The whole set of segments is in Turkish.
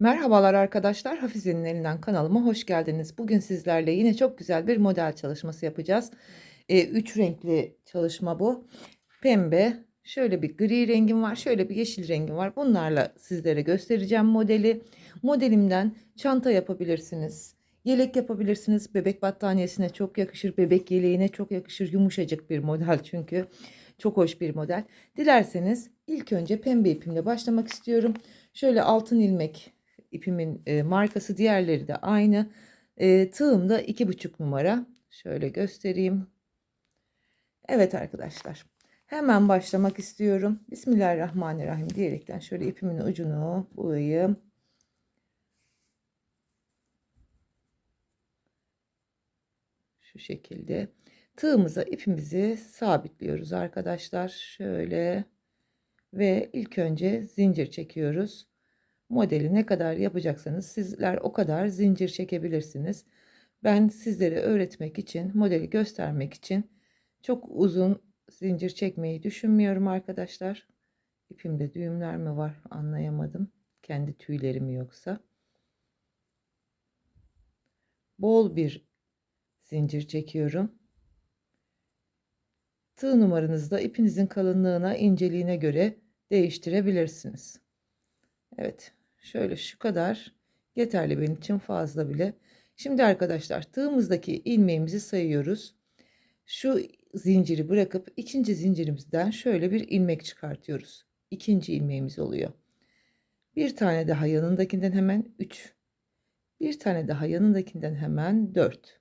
Merhabalar arkadaşlar, Hafize'nin elinden kanalıma hoş geldiniz. Bugün sizlerle yine çok güzel bir model çalışması yapacağız. Ee, üç renkli çalışma bu. Pembe, şöyle bir gri rengim var, şöyle bir yeşil rengim var. Bunlarla sizlere göstereceğim modeli. Modelimden çanta yapabilirsiniz, yelek yapabilirsiniz. Bebek battaniyesine çok yakışır, bebek yeleğine çok yakışır. Yumuşacık bir model çünkü. Çok hoş bir model. Dilerseniz ilk önce pembe ipimle başlamak istiyorum. Şöyle altın ilmek ipimin e, markası diğerleri de aynı. E, tığım da iki buçuk numara. Şöyle göstereyim. Evet arkadaşlar. Hemen başlamak istiyorum. Bismillahirrahmanirrahim diyerekten şöyle ipimin ucunu bulayım. Şu şekilde. Tığımıza ipimizi sabitliyoruz arkadaşlar. Şöyle ve ilk önce zincir çekiyoruz modeli ne kadar yapacaksanız sizler o kadar zincir çekebilirsiniz. Ben sizlere öğretmek için, modeli göstermek için çok uzun zincir çekmeyi düşünmüyorum arkadaşlar. İpimde düğümler mi var anlayamadım. Kendi tüylerim yoksa. Bol bir zincir çekiyorum. Tığ numaranızı da ipinizin kalınlığına, inceliğine göre değiştirebilirsiniz. Evet, Şöyle şu kadar yeterli benim için fazla bile. Şimdi arkadaşlar tığımızdaki ilmeğimizi sayıyoruz. Şu zinciri bırakıp ikinci zincirimizden şöyle bir ilmek çıkartıyoruz. İkinci ilmeğimiz oluyor. Bir tane daha yanındakinden hemen 3. Bir tane daha yanındakinden hemen 4.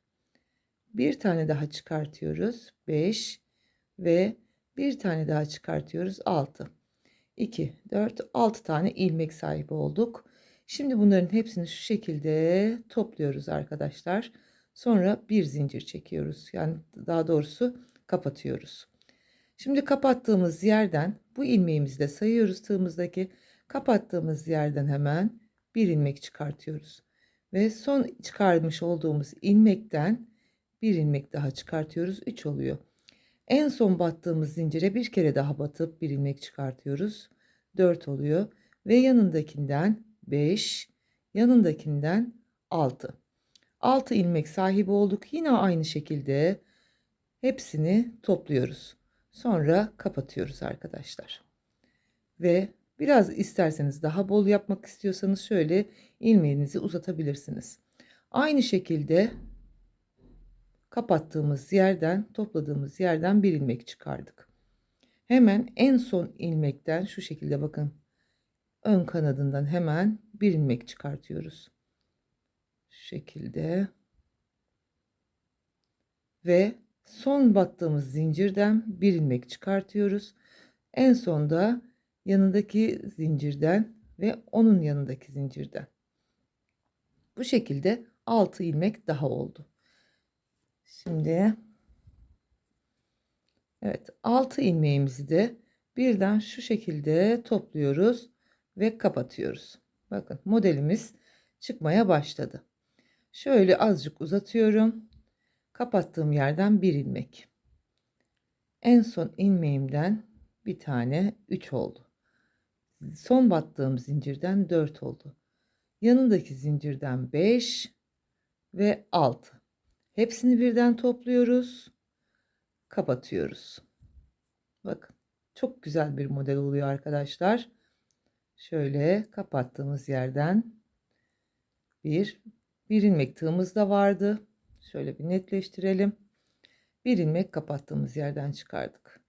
Bir tane daha çıkartıyoruz 5 ve bir tane daha çıkartıyoruz 6. 2, 4, 6 tane ilmek sahibi olduk. Şimdi bunların hepsini şu şekilde topluyoruz arkadaşlar. Sonra bir zincir çekiyoruz. Yani daha doğrusu kapatıyoruz. Şimdi kapattığımız yerden bu ilmeğimizi de sayıyoruz tığımızdaki. Kapattığımız yerden hemen bir ilmek çıkartıyoruz. Ve son çıkarmış olduğumuz ilmekten bir ilmek daha çıkartıyoruz. 3 oluyor. En son battığımız zincire bir kere daha batıp bir ilmek çıkartıyoruz. 4 oluyor. Ve yanındakinden 5, yanındakinden 6. 6 ilmek sahibi olduk. Yine aynı şekilde hepsini topluyoruz. Sonra kapatıyoruz arkadaşlar. Ve biraz isterseniz daha bol yapmak istiyorsanız şöyle ilmeğinizi uzatabilirsiniz. Aynı şekilde kapattığımız yerden topladığımız yerden bir ilmek çıkardık. Hemen en son ilmekten şu şekilde bakın ön kanadından hemen bir ilmek çıkartıyoruz. Şu şekilde ve son battığımız zincirden bir ilmek çıkartıyoruz. En sonda yanındaki zincirden ve onun yanındaki zincirden. Bu şekilde 6 ilmek daha oldu. Şimdi evet 6 ilmeğimizi de birden şu şekilde topluyoruz ve kapatıyoruz. Bakın modelimiz çıkmaya başladı. Şöyle azıcık uzatıyorum. Kapattığım yerden bir ilmek. En son ilmeğimden bir tane 3 oldu. Son battığım zincirden 4 oldu. Yanındaki zincirden 5 ve 6. Hepsini birden topluyoruz. Kapatıyoruz. Bakın çok güzel bir model oluyor arkadaşlar. Şöyle kapattığımız yerden bir bir ilmek tığımız da vardı. Şöyle bir netleştirelim. Bir ilmek kapattığımız yerden çıkardık.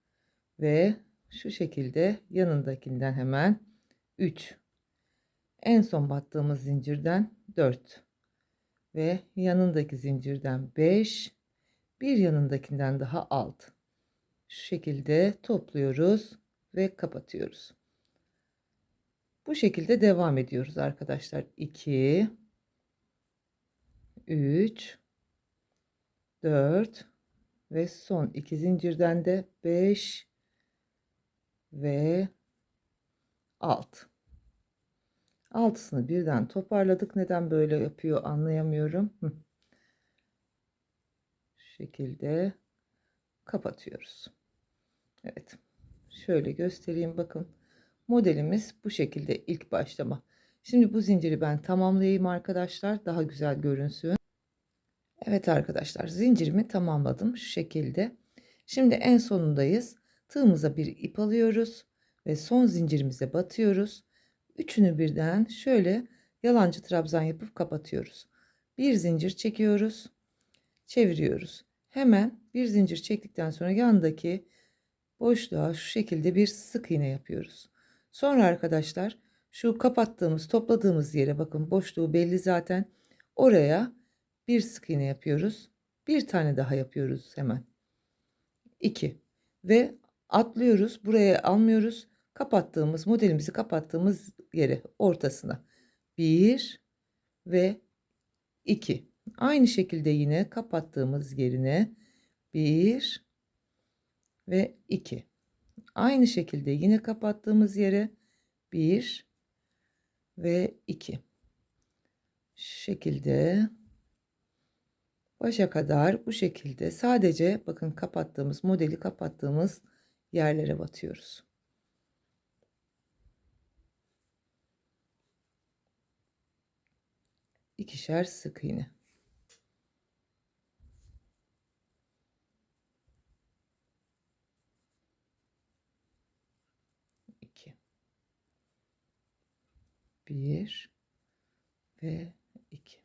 Ve şu şekilde yanındakinden hemen 3. En son battığımız zincirden 4 ve yanındaki zincirden 5 bir yanındakinden daha 6 şu şekilde topluyoruz ve kapatıyoruz. Bu şekilde devam ediyoruz arkadaşlar. 2 3 4 ve son iki zincirden de 5 ve 6 altısını birden toparladık. Neden böyle yapıyor anlayamıyorum. Şu şekilde kapatıyoruz. Evet. Şöyle göstereyim bakın. Modelimiz bu şekilde ilk başlama. Şimdi bu zinciri ben tamamlayayım arkadaşlar. Daha güzel görünsün. Evet arkadaşlar zincirimi tamamladım şu şekilde. Şimdi en sonundayız. Tığımıza bir ip alıyoruz ve son zincirimize batıyoruz. Üçünü birden şöyle yalancı trabzan yapıp kapatıyoruz. Bir zincir çekiyoruz. Çeviriyoruz. Hemen bir zincir çektikten sonra yanındaki boşluğa şu şekilde bir sık iğne yapıyoruz. Sonra arkadaşlar şu kapattığımız topladığımız yere bakın boşluğu belli zaten. Oraya bir sık iğne yapıyoruz. Bir tane daha yapıyoruz hemen. 2 ve atlıyoruz. Buraya almıyoruz. Kapattığımız modelimizi kapattığımız yere ortasına. 1 ve 2. Aynı şekilde yine kapattığımız yerine 1 ve 2. Aynı şekilde yine kapattığımız yere 1 ve 2. Şu şekilde başa kadar bu şekilde sadece bakın kapattığımız modeli kapattığımız yerlere batıyoruz. İkişer sık iğne. İki. Bir ve iki.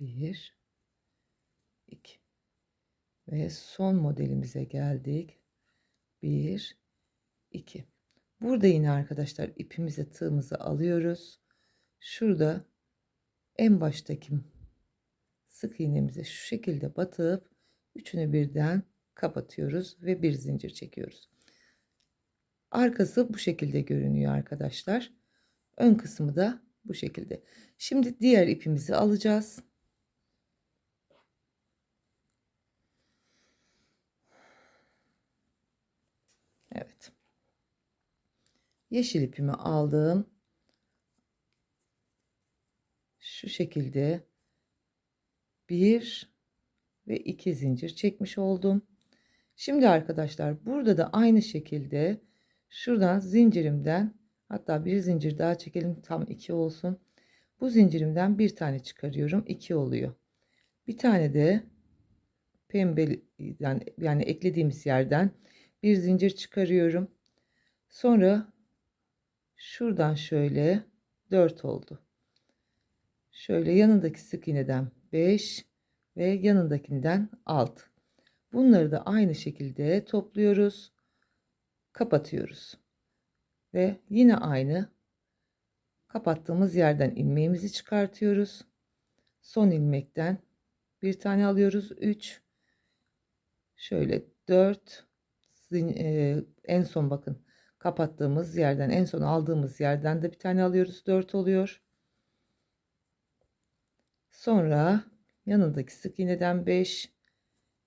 Bir, iki. Ve son modelimize geldik. Bir, iki. Burada yine arkadaşlar ipimize tığımızı alıyoruz. Şurada en baştaki sık iğnemize şu şekilde batıp üçünü birden kapatıyoruz ve bir zincir çekiyoruz. Arkası bu şekilde görünüyor arkadaşlar. Ön kısmı da bu şekilde. Şimdi diğer ipimizi alacağız. Evet. Yeşil ipimi aldım. Şu şekilde bir ve iki zincir çekmiş oldum. Şimdi arkadaşlar burada da aynı şekilde şuradan zincirimden hatta bir zincir daha çekelim tam iki olsun. Bu zincirimden bir tane çıkarıyorum. iki oluyor. Bir tane de pembe yani, yani eklediğimiz yerden bir zincir çıkarıyorum. Sonra şuradan şöyle 4 oldu. Şöyle yanındaki sık iğneden 5 ve yanındakinden 6. Bunları da aynı şekilde topluyoruz. Kapatıyoruz. Ve yine aynı kapattığımız yerden ilmeğimizi çıkartıyoruz. Son ilmekten bir tane alıyoruz. 3 şöyle 4 en son bakın kapattığımız yerden en son aldığımız yerden de bir tane alıyoruz 4 oluyor. Sonra yanındaki sık iğneden 5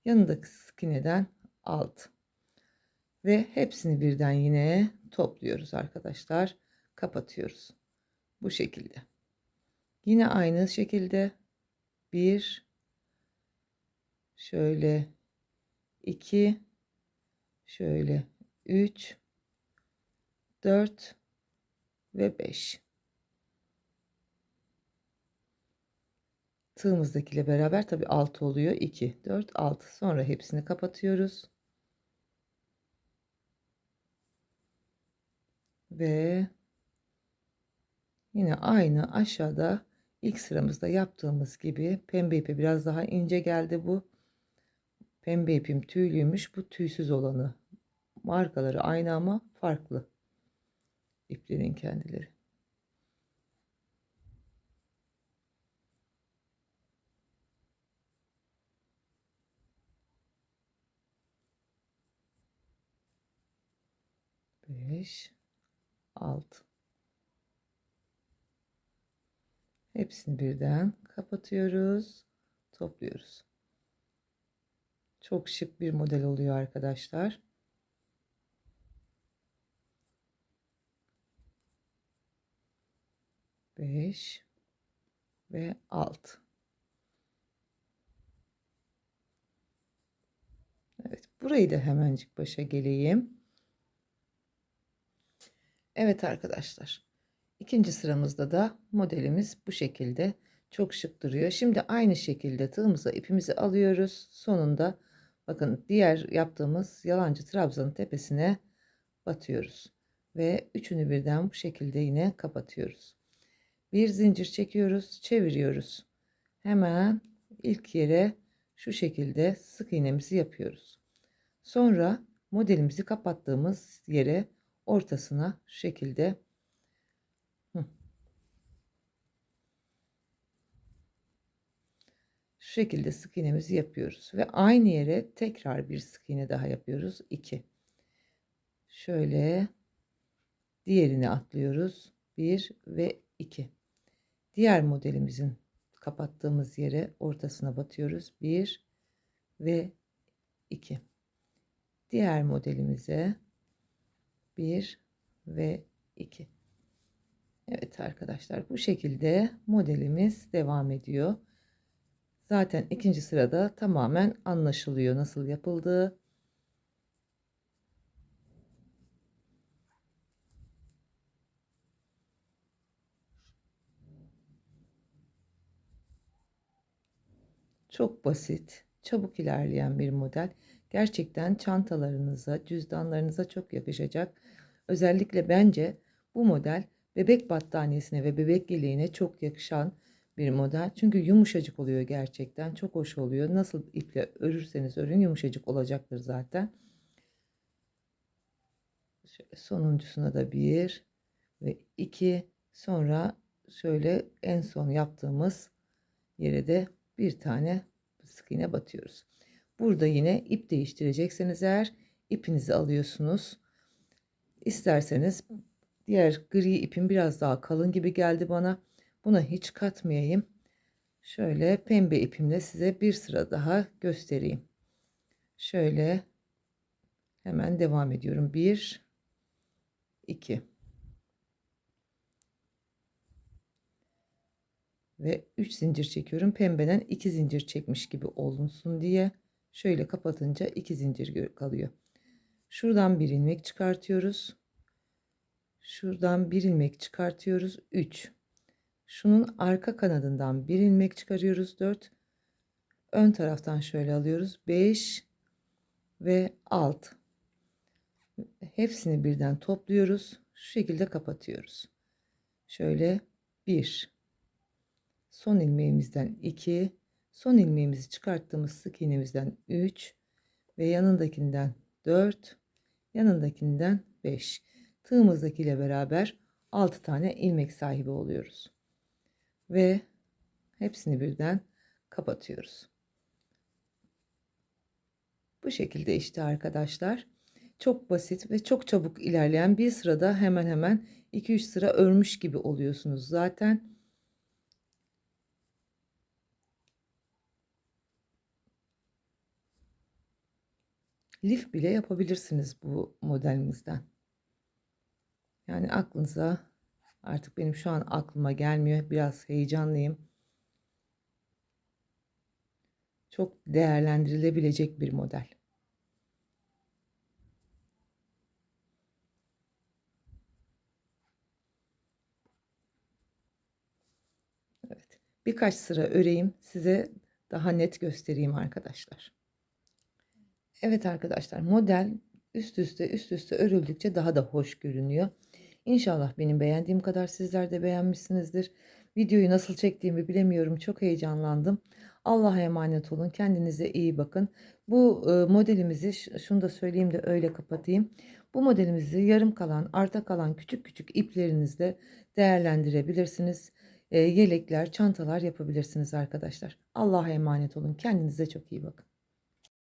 yanındaki sık iğneden 6 ve hepsini birden yine topluyoruz arkadaşlar. Kapatıyoruz. Bu şekilde. Yine aynı şekilde bir şöyle 2 şöyle 3 4 ve 5 tığımızdakiyle beraber tabi 6 oluyor 2 4 6 sonra hepsini kapatıyoruz ve yine aynı aşağıda ilk sıramızda yaptığımız gibi pembe ipi biraz daha ince geldi bu Pembe ipim tüylüymüş. Bu tüysüz olanı. Markaları aynı ama farklı. iplerin kendileri. Beş, altı. Hepsini birden kapatıyoruz, topluyoruz. Çok şık bir model oluyor arkadaşlar. Beş ve alt. Evet, burayı da hemencik başa geleyim. Evet arkadaşlar. İkinci sıramızda da modelimiz bu şekilde. Çok şık duruyor. Şimdi aynı şekilde tığımıza ipimizi alıyoruz. Sonunda bakın diğer yaptığımız yalancı trabzanın tepesine batıyoruz. Ve üçünü birden bu şekilde yine kapatıyoruz. Bir zincir çekiyoruz, çeviriyoruz. Hemen ilk yere şu şekilde sık iğnemizi yapıyoruz. Sonra modelimizi kapattığımız yere ortasına şekilde. Şekilde sık iğnemizi yapıyoruz ve aynı yere tekrar bir sık iğne daha yapıyoruz. 2 şöyle diğerini atlıyoruz. 1 ve 2 diğer modelimizin kapattığımız yere ortasına batıyoruz. 1 ve 2 diğer modelimize 1 ve 2 Evet arkadaşlar bu şekilde modelimiz devam ediyor. Zaten ikinci sırada tamamen anlaşılıyor nasıl yapıldığı. Çok basit, çabuk ilerleyen bir model. Gerçekten çantalarınıza, cüzdanlarınıza çok yakışacak. Özellikle bence bu model bebek battaniyesine ve bebek yeleğine çok yakışan bir model. Çünkü yumuşacık oluyor gerçekten. Çok hoş oluyor. Nasıl iple örürseniz örün yumuşacık olacaktır zaten. Şöyle sonuncusuna da bir ve iki sonra şöyle en son yaptığımız yere de bir tane sık iğne batıyoruz. Burada yine ip değiştirecekseniz eğer ipinizi alıyorsunuz. İsterseniz diğer gri ipim biraz daha kalın gibi geldi bana. Buna hiç katmayayım. Şöyle pembe ipimle size bir sıra daha göstereyim. Şöyle hemen devam ediyorum. 1 2 ve 3 zincir çekiyorum. Pembeden 2 zincir çekmiş gibi olunsun diye şöyle kapatınca 2 zincir kalıyor. Şuradan bir ilmek çıkartıyoruz. Şuradan bir ilmek çıkartıyoruz. 3 Şunun arka kanadından bir ilmek çıkarıyoruz 4. Ön taraftan şöyle alıyoruz 5 ve 6. Hepsini birden topluyoruz. Şu şekilde kapatıyoruz. Şöyle 1 son ilmeğimizden 2 son ilmeğimizi çıkarttığımız sık iğnemizden 3 ve yanındakinden 4 yanındakinden 5 tığımızdakiyle beraber 6 tane ilmek sahibi oluyoruz ve hepsini birden kapatıyoruz. Bu şekilde işte arkadaşlar. Çok basit ve çok çabuk ilerleyen bir sırada hemen hemen 2-3 sıra örmüş gibi oluyorsunuz zaten. Lif bile yapabilirsiniz bu modelimizden. Yani aklınıza Artık benim şu an aklıma gelmiyor. Biraz heyecanlıyım. Çok değerlendirilebilecek bir model. Evet. Birkaç sıra öreyim. Size daha net göstereyim arkadaşlar. Evet arkadaşlar model üst üste üst üste örüldükçe daha da hoş görünüyor. İnşallah benim beğendiğim kadar sizler de beğenmişsinizdir. Videoyu nasıl çektiğimi bilemiyorum. Çok heyecanlandım. Allah'a emanet olun. Kendinize iyi bakın. Bu e, modelimizi şunu da söyleyeyim de öyle kapatayım. Bu modelimizi yarım kalan, arta kalan küçük küçük iplerinizle değerlendirebilirsiniz. E, yelekler, çantalar yapabilirsiniz arkadaşlar. Allah'a emanet olun. Kendinize çok iyi bakın.